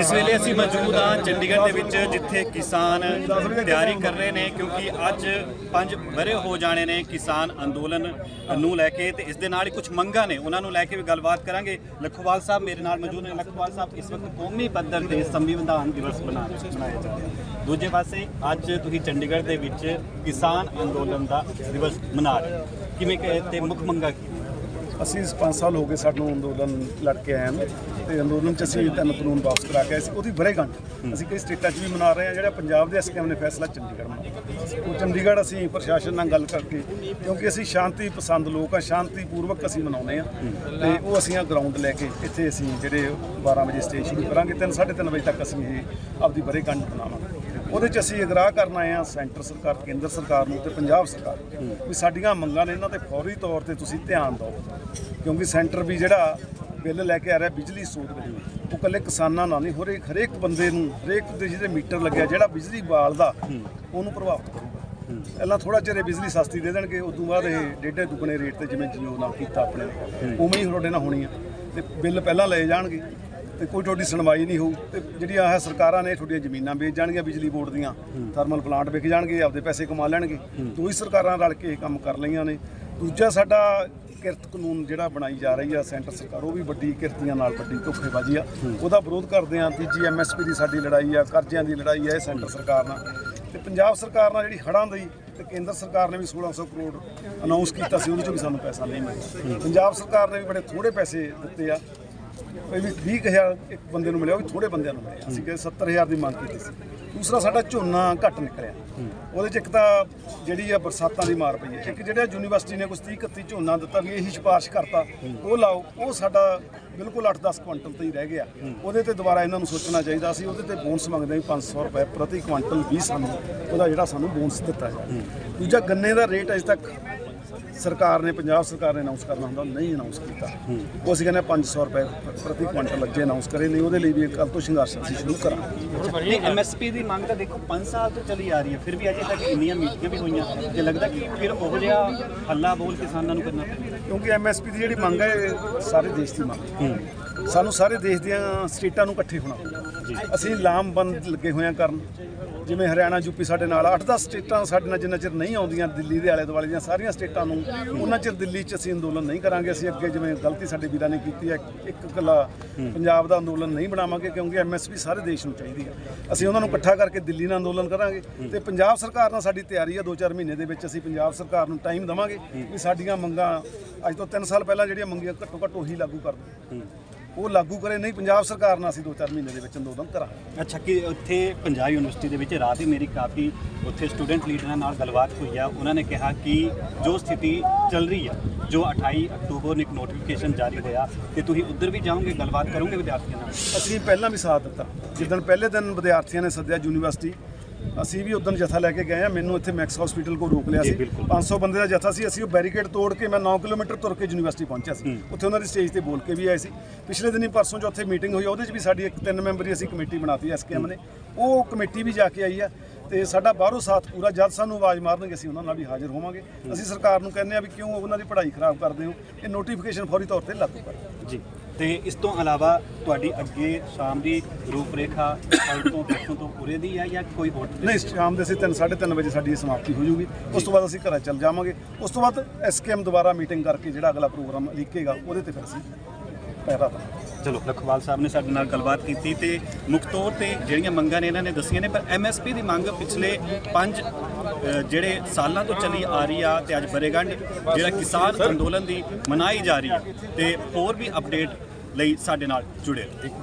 ਇਸ ਵੇਲੇ ਅਸੀਂ ਮੌਜੂਦ ਹਾਂ ਚੰਡੀਗੜ੍ਹ ਦੇ ਵਿੱਚ, ਜਿੱਥੇ ਕਿਸਾਨ ਤਿਆਰੀ ਕਰ ਰਹੇ ਨੇ, ਕਿਉਂਕਿ ਅੱਜ ਪੰਜ ਬਰੇ ਹੋ ਜਾਣੇ ਨੇ ਕਿਸਾਨ ਅੰਦੋਲਨ ਨੂੰ ਲੈ ਕੇ ਤੇ ਇਸ ਦੇ ਨਾਲ ਹੀ ਕੁਝ ਮੰਗਾਂ ਨੇ। ਉਹਨਾਂ ਨੂੰ ਲੈ ਕੇ ਵੀ ਗੱਲਬਾਤ ਕਰਾਂਗੇ। ਲਖੋਵਾਲ ਸਾਹਿਬ ਮੇਰੇ ਨਾਲ ਮੌਜੂਦ ਨੇ। ਲਖੋਵਾਲ ਸਾਹਿਬ, ਇਸ ਵਕਤ ਕੌਮੀ ਪੱਧਰ ਤੇ ਸੰਵਿਧਾਨ ਦਿਵਸ ਮਨਾ ਮਨਾਇਆ ਜਾ ਰਿਹਾ ਦੂਜੇ ਪਾਸੇ, ਅੱਜ ਤੁਸੀਂ ਚੰਡੀਗੜ੍ਹ ਦੇ ਵਿੱਚ ਕਿਸਾਨ ਅੰਦੋਲਨ ਦਾ ਦਿਵਸ ਮਨਾ ਰਹੇ ਹੋ। ਕਿਵੇਂ ਕਿ ਤੇ ਮੁੱਖ ਮੰਗਾਂ ਕੀ ਅਸੀਂ 5 ਸਾਲ ਹੋ ਗਏ ਸਾਨੂੰ ਅੰਦੋਲਨ ਲੜ ਕੇ ਆਏ ਹਾਂ ਤੇ ਅੰਦੋਲਨ ਚ ਅਸੀਂ ਤਿੰਨ ਕਾਨੂੰਨ ਵਾਪਸ ਕਰਾ ਕੇ ਆਏ ਸੀ ਉਹਦੀ ਵਰ੍ਹੇਗੰਢ। ਅਸੀਂ ਕਈ ਸਟੇਟਾਂ 'ਚ ਵੀ ਮਨਾ ਰਹੇ ਹਾਂ ਜਿਹੜਾ ਪੰਜਾਬ ਦੇ ਐਸਕੇਐਮ ਨੇ ਫੈਸਲਾ ਚੰਡੀਗੜ੍ਹ ਮਨਾਇਆ ਉਹ ਚੰਡੀਗੜ੍ਹ ਅਸੀਂ ਪ੍ਰਸ਼ਾਸਨ ਨਾਲ ਗੱਲ ਕਰਕੇ ਕਿਉਂਕਿ ਅਸੀਂ ਸ਼ਾਂਤੀ ਪਸੰਦ ਲੋਕ ਆ ਸ਼ਾਂਤੀ ਪੂਰਵਕ ਅਸੀਂ ਮਨਾਉਂਦੇ ਆ ਤੇ ਉਹ ਅਸੀਂ ਆ ਗਰਾਊਂਡ ਲੈ ਕੇ ਇੱਥੇ ਅਸੀਂ ਜਿਹੜੇ 12 ਵਜੇ ਸਟੇਜ ਸ਼ੁਰੂ ਕਰਾਂਗੇ 3 3:30 ਵਜੇ ਤੱਕ ਅਸੀਂ ਇਹ ਆਪਦੀ ਵਰ੍ਹੇਗੰਢ ਮਨਾਵਾਂਗੇ। ਉਹਦੇ ਚ ਅਸੀਂ ਅਗਰਾਹ ਕਰਨ ਆਏ ਆ ਸੈਂਟਰ ਸਰਕਾਰ ਕੇਂਦਰ ਸਰਕਾਰ ਨੂੰ ਤੇ ਪੰਜਾਬ ਸਰਕਾਰ ਨੂੰ। ਵੀ ਸਾਡੀਆਂ ਮੰਗਾਂ ਨੇ ਇਹਨਾਂ ਤੇ ਫੌਰੀ ਤੌਰ ਤੇ ਤੁਸੀਂ ਧਿਆਨ ਦਿਓ। ਕਿਉਂਕਿ ਸੈਂਟਰ ਵੀ ਜਿਹੜਾ ਬਿੱਲ ਲੈ ਕੇ ਆ ਰਿਹਾ ਬਿਜਲੀ ਬਿੱਲ ਉਹ ਇਕੱਲੇ ਕਿਸਾਨਾਂ ਨਾਲ ਨਹੀਂ ਹੋ ਰਹੀ ਹਰੇਕ ਬੰਦੇ ਨੂੰ ਹਰੇਕ ਦੇ ਜਿਹਦੇ ਮੀਟਰ ਲੱਗਿਆ ਜਿਹੜਾ ਬਿਜਲੀ ਬਾਲਦਾ ਉਹਨੂੰ ਪ੍ਰਭਾਵਿਤ ਕਰੂਗਾ। ਪਹਿਲਾਂ ਥੋੜਾ ਚਿਰ ਬਿਜਲੀ ਸਸਤੀ ਦੇ ਦੇਣਗੇ ਉਸ ਤੋਂ ਬਾਅਦ ਇਹ ਡੇਢੇ ਦੁੱਗਣੇ ਰੇਟ ਤੇ ਜਿਵੇਂ ਜੀਓ ਨਾਲ ਕੀਤਾ ਆਪਣੇ ਉਵੇਂ ਹੀ ਤੁਹਾਡੇ ਨਾਲ ਹੋਣੀ ਆ। ਤੇ ਬਿੱਲ ਪਹਿਲਾਂ ਲਏ ਜਾਣਗੇ ਤੇ ਕੋਈ ਤੁਹਾਡੀ ਸੁਣਵਾਈ ਨਹੀਂ ਹੋਊ। ਤੇ ਜਿਹੜੀਆਂ ਆਹ ਸਰਕਾਰਾਂ ਨੇ ਤੁਹਾਡੀਆਂ ਜ਼ਮੀਨਾਂ ਵੇਚ ਜਾਣਗੀਆਂ ਬਿਜਲੀ ਬੋਰਡ ਦੀਆਂ ਥਰਮਲ ਪਲਾਂਟ ਵਿਕ ਜਾਣਗੇ ਆਪਦੇ ਪੈਸੇ ਕਮਾ ਲੈਣਗੇ। ਦੋ ਹੀ ਸਰਕਾਰਾਂ ਰਲ ਕੇ ਇਹ ਕੰਮ ਕਰ ਲਈਆਂ ਨੇ। ਦੂਜਾ ਸਾਡਾ ਕਿਰਤ ਕਾਨੂੰਨ ਜਿਹੜਾ ਬਣਾਈ ਜਾ ਰਹੀ ਆ, ਸੈਂਟਰ ਸਰਕਾਰ, ਉਹ ਵੀ ਵੱਡੀ ਕਿਰਤੀਆਂ ਨਾਲ ਵੱਡੀ ਧੋਖੇਬਾਜ਼ੀ ਆ। ਉਹਦਾ ਵਿਰੋਧ ਕਰਦੇ ਆ ਤੀਜੀ ਐਮਐਸਪੀ ਦੀ ਸਾਡੀ ਲੜਾਈ ਆ, ਕਰਜ਼ਿਆਂ ਦੀ ਲੜਾਈ ਆ, ਇਹ ਸੈਂਟਰ ਸਰਕਾਰ ਨਾਲ। ਤੇ ਪੰਜਾਬ ਸਰਕਾਰ ਨਾਲ ਜਿਹੜੀ ਹੜਾਂ ਦੀ, ਤੇ ਕੇਂਦਰ ਸਰਕਾਰ ਨੇ ਵੀ 1600 ਕਰੋੜ ਅਨਾਉਂਸ ਕੀਤਾ ਸੀ, ਉਹਦੇ ਚੋਂ ਵੀ ਸਾਨੂੰ ਪੈਸਾ ਨਹੀਂ ਮਿਲਿਆ। ਪੰਜਾਬ ਸਰਕਾਰ ਨੇ ਵੀ ਬੜੇ ਥੋੜੇ ਪੈਸੇ ਦਿੱਤੇ ਆ। ਕੋਈ ਵੀ 20000 ਇੱਕ ਬੰਦੇ ਨੂੰ ਮਿਲਿਆ, ਉਹ ਵੀ ਥੋੜੇ ਬੰਦਿਆਂ ਨੂੰ ਮਿਲਿਆ। ਅਸੀਂ ਕਿ 70000 ਦੀ ਮੰਗ ਕੀਤੀ ਸੀ। ਦੂਸਰਾ ਸਾਡਾ ਝੋਨਾ ਘੱਟ ਨਿਕਲਿਆ। ਉਹਦੇ ਚ ਇੱਕ ਤਾਂ ਜਿਹੜੀ ਆ ਬਰਸਾਤਾਂ ਦੀ ਮਾਰ ਪਈ ਹੈ। ਇੱਕ ਜਿਹੜਾ ਯੂਨੀਵਰਸਿਟੀ ਨੇ ਕੁਝ 30 31 ਝੋਨਾ ਦਿੱਤਾ ਵੀ ਇਹੀ ਸਿਫਾਰਿਸ਼ ਕਰਤਾ, ਉਹ ਲਾਓ, ਉਹ ਸਾਡਾ ਬਿਲਕੁਲ 8-10 ਕੁਇੰਟਲ ਤੇ ਹੀ ਰਹਿ ਗਿਆ। ਉਹਦੇ ਤੇ ਦੁਬਾਰਾ ਇਹਨਾਂ ਨੂੰ ਸੋਚਣਾ ਚਾਹੀਦਾ ਸੀ, ਉਹਦੇ ਤੇ ਬੋਨਸ ਮੰਗਦੇ ਹਾਂ 500 ਰੁਪਏ ਪ੍ਰਤੀ ਕੁਇੰਟਲ ਵੀ ਸਾਨੂੰ ਉਹਦਾ ਜਿਹੜਾ ਸਾਨੂੰ ਬੋਨਸ ਦਿੱਤਾ ਹੈ ਦੂਜਾ ਗੰਨੇ ਦਾ ਰੇਟ ਅਜੇ ਤੱਕ ਸਰਕਾਰ ਨੇ ਪੰਜਾਬ ਸਰਕਾਰ ਨੇ ਅਨਾਉਂਸ ਕਰਨਾ ਹੁੰਦਾ ਨਹੀਂ ਅਨਾਉਂਸ ਕੀਤਾ। ਉਹ ਅਸੀਂ ਕਹਿੰਦੇ ਹਾਂ 500 ਰੁਪਏ ਪ੍ਰਤੀ ਕੁਇੰਟਲ ਲੱਗੇ ਅਨਾਉਂਸ ਕਰੇ ਨਹੀਂ ਉਹਦੇ ਲਈ ਵੀ ਕੱਲ ਤੋਂ ਸੰਘਰਸ਼ ਅਸੀਂ ਸ਼ੁਰੂ ਕਰਾਂਗੇ। ਨਹੀਂ ਐਮਐਸਪੀ ਦੀ ਮੰਗ ਤਾਂ ਦੇਖੋ 5 ਸਾਲ ਤੋਂ ਚੱਲੀ ਆ ਰਹੀ ਹੈ ਫਿਰ ਵੀ ਅਜੇ ਤੱਕ ਇੰਨੀਆਂ ਮੀਟਿੰਗਾਂ ਵੀ ਹੋਈਆਂ ਤੇ ਲੱਗਦਾ ਕਿ ਫਿਰ ਉਹ ਜਿਹਾ ਹੱਲਾ ਬੋਲ ਕਿਸਾਨਾਂ ਨੂੰ ਕਰਨਾ ਕਿਉਂਕਿ ਐਮਐਸਪੀ ਦੀ ਜਿਹੜੀ ਮੰਗ ਹੈ ਸਾਰੇ ਦੇਸ਼ ਦੀ ਮੰਗ ਹੈ। ਸਾਨੂੰ ਸਾਰੇ ਦੇਸ਼ ਦੀਆਂ ਸਟੇਟਾਂ ਨੂੰ ਇਕੱਠੇ ਹੋਣਾ। ਪਊਗਾ ਅਸੀਂ ਲਾਮਬੰਦ ਲੱਗੇ ਹੋਏ ਹਾਂ ਕਰਨ। ਜਿਵੇਂ ਹਰਿਆਣਾ ਯੂਪੀ ਸਾਡੇ ਨਾਲ 8-10 ਸਟੇਟਾਂ ਸਾਡੇ ਨਾਲ ਜਿੰਨਾ ਚਿਰ ਨਹੀਂ ਆਉਂਦੀਆਂ ਦਿੱਲੀ ਦੇ ਆਲੇ ਦੁਆਲੇ ਦੀਆਂ ਸਾਰੀਆਂ ਸਟੇਟਾਂ ਨੂੰ ਉਹਨਾਂ ਚਿਰ ਦਿੱਲੀ 'ਚ ਅਸੀਂ ਅੰਦੋਲਨ ਨਹੀਂ ਕਰਾਂਗੇ। ਅਸੀਂ ਅੱਗੇ ਜਿਵੇਂ ਗਲਤੀ ਸਾਡੇ ਵੀਰਾਂ ਨੇ ਕੀਤੀ ਹੈ ਇੱਕ ਇਕੱਲਾ ਪੰਜਾਬ ਦਾ ਅੰਦੋਲਨ ਨਹੀਂ ਬਣਾਵਾਂਗੇ ਕਿਉਂਕਿ ਐਮਐਸਪੀ ਸਾਰੇ ਦੇਸ਼ ਨੂੰ ਚਾਹੀਦੀ ਹੈ। ਅਸੀਂ ਉਹਨਾਂ ਨੂੰ ਇਕੱਠਾ ਕਰਕੇ ਦਿੱਲੀ ਨਾਲ ਅੰਦੋਲਨ ਕਰਾਂਗੇ ਤੇ ਪੰਜਾਬ ਸਰਕਾਰ ਨਾਲ ਸਾਡੀ ਤਿਆਰੀ ਹੈ 2-4 ਮਹੀਨੇ ਦੇ ਵਿੱਚ ਅਸੀਂ ਪੰਜਾਬ ਸਰਕਾਰ ਨੂੰ ਟਾਈਮ ਦੇਵਾਂਗੇ ਵੀ ਸਾਡੀਆਂ ਮੰਗਾਂ ਅੱਜ ਤੋਂ 3 ਸਾਲ ਪਹਿਲਾਂ ਜਿਹੜੀਆਂ ਮੰਗੀਆਂ ਘੱਟੋ ਘੱਟ ਉਹੀ ਲਾਗੂ ਕਰ ਦਿਓ। ਉਹ ਲਾਗੂ ਕਰੇ ਨਹੀਂ ਪੰਜਾਬ ਸਰਕਾਰ ਨਾਲ ਅਸੀਂ 2-4 ਮਹੀਨੇ ਦੇ ਵਿੱਚ ਅੰਦੋਲਨ ਕਰਾਂਗੇ। ਅੱਛਾ ਕਿ ਉੱਥੇ ਪੰਜਾਬ ਯੂਨੀਵਰਸਿਟੀ ਦੇ ਵਿੱਚ ਰਾਤ ਹੀ ਮੇਰੀ ਕਾਫੀ ਉੱਥੇ ਸਟੂਡੈਂਟ ਲੀਡਰਾਂ ਨਾਲ ਗੱਲਬਾਤ ਹੋਈ ਆ। ਉਹਨਾਂ ਨੇ ਕਿਹਾ ਕਿ ਜੋ ਸਥਿਤੀ ਚੱਲ ਰਹੀ ਆ ਜੋ 28 ਅਕਤੂਬਰ ਨੂੰ ਇੱਕ ਨੋਟੀਫਿਕੇਸ਼ਨ ਜਾਰੀ ਹੋਇਆ ਤੇ ਤੁਸੀਂ ਉੱਧਰ ਵੀ ਜਾਓਗੇ ਗੱਲਬਾਤ ਕਰੋਗੇ ਵਿਦਿਆਰਥੀਆਂ ਨਾਲ? ਅਸੀਂ ਪਹਿਲਾਂ ਵੀ ਸਾਥ ਦਿੱਤਾ। ਜਿੱਦਣ ਪਹਿਲੇ ਦਿਨ ਵਿਦਿਆਰਥੀਆਂ ਨੇ ਸੱਦਿਆ ਯੂਨੀਵਰਸਿਟੀ ਅਸੀਂ ਵੀ ਉਦੋਂ ਜਥਾ ਲੈ ਕੇ ਗਏ ਆ ਮੈਨੂੰ ਇੱਥੇ ਮੈਕਸ ਹਸਪੀਟਲ ਕੋਲ ਰੋਕ ਲਿਆ ਸੀ। ਬਿਲਕੁਲ। 500 ਬੰਦੇ ਦਾ ਜਥਾ ਸੀ ਅਸੀਂ ਉਹ ਬੈਰੀਕੇਡ ਤੋੜ ਕੇ ਮੈਂ 9 ਕਿਲੋਮੀਟਰ ਤੁਰ ਕੇ ਯੂਨੀਵਰਸਿਟੀ ਪਹੁੰਚਿਆ ਸੀ। ਉੱਥੇ ਉਹਨਾਂ ਦੀ ਸਟੇਜ ਤੇ ਬੋਲ ਕੇ ਵੀ ਆਏ ਸੀ। ਪਿਛਲੇ ਦਿਨੀ ਪਰਸੋਂ ਜੋ ਉੱਥੇ ਮੀਟਿੰਗ ਹੋਈ ਉਹਦੇ 'ਚ ਵੀ ਸਾਡੀ ਇੱਕ ਤਿੰਨ ਮੈਂਬਰੀ ਅਸੀਂ ਕਮੇਟੀ ਬਣਾਤੀ ਐਸਕੇਐਮ ਨੇ। ਉਹ ਕਮੇਟੀ ਵੀ ਜਾ ਕੇ ਆਈ ਆ ਤੇ ਸਾਡਾ ਬਾਹਰੋਂ ਸਾਥ ਪੂਰਾ ਜਦ ਸਾਨੂੰ ਆਵਾਜ਼ ਮਾਰਨਗੇ ਅਸੀਂ ਉਹਨਾਂ ਨਾਲ ਵੀ ਹਾਜ਼ਰ ਹੋਵਾਂਗੇ। ਅਸੀਂ ਸਰਕਾਰ ਨੂੰ ਕਹਿੰਦੇ ਆ ਵੀ ਕਿਉਂ ਉਹਨਾਂ ਦੀ ਪੜ੍ਹਾਈ ਖਰਾਬ ਕਰਦੇ ਹੋ? ਇਹ ਨੋਟੀਫਿਕੇਸ਼ਨ ਫੌਰੀ ਤੌਰ ਤੇ ਲਾਗੂ ਕਰੋ ਜੀ। ਤੇ ਇਸ ਤੋਂ ਇਲਾਵਾ ਤੁਹਾਡੀ ਅੱਗੇ ਸ਼ਾਮ ਦੀ ਰੂਪਰੇਖਾ ਕੱਲ੍ਹ ਤੋਂ ਪਰਸੋਂ ਤੋਂ ਪੂਰੇ ਦੀ ਹੈ ਜਾਂ ਕੋਈ ਹੋਰ ਨਹੀਂ ਸ਼ਾਮ ਦੇ ਅਸੀਂ 3 3:30 ਵਜੇ ਸਾਡੀ ਇਹ ਸਮਾਪਤੀ ਹੋ ਜਾਊਗੀ। ਉਸ ਤੋਂ ਬਾਅਦ ਅਸੀਂ ਘਰਾਂ ਚੱਲ ਜਾਵਾਂਗੇ। ਉਸ ਤੋਂ ਬਾਅਦ ਐਸਕੇਐਮ ਦੁਬਾਰਾ ਮੀਟਿੰਗ ਕਰਕੇ ਜਿਹੜਾ ਅਗਲਾ ਪ੍ਰੋਗਰਾਮ ਲਿਖੇਗਾ ਉਹਦੇ ਤੇ ਫਿਰ ਅਸੀਂ ਦੇਵਾਂਗੇ ਚਲੋ ਲਖਵਾਲ ਸਾਹਿਬ ਨੇ ਸਾਡੇ ਨਾਲ ਗੱਲਬਾਤ ਕੀਤੀ ਤੇ ਮੁੱਖ ਤੌਰ ਤੇ ਜਿਹੜੀਆਂ ਮੰਗਾਂ ਨੇ ਇਹਨਾਂ ਨੇ ਦੱਸੀਆਂ ਨੇ ਪਰ ਐਮਐਸਪੀ ਦੀ ਮੰਗ ਪਿਛਲੇ 5 ਜਿਹੜੇ ਸਾਲਾਂ ਤੋਂ ਚੱਲੀ ਆ ਰਹੀ ਆ ਤੇ ਅੱਜ ਬਰੇਗੰਢ ਜਿਹੜਾ ਕਿਸਾਨ ਅੰਦੋਲਨ ਦੀ ਮਨਾਈ ਜਾ ਰਹੀ ਹੈ ਤੇ ਹੋਰ ਵੀ ਅਪਡੇਟ ਲਈ ਸਾਡੇ ਨਾਲ ਜੁੜੇ ਰਹੋ।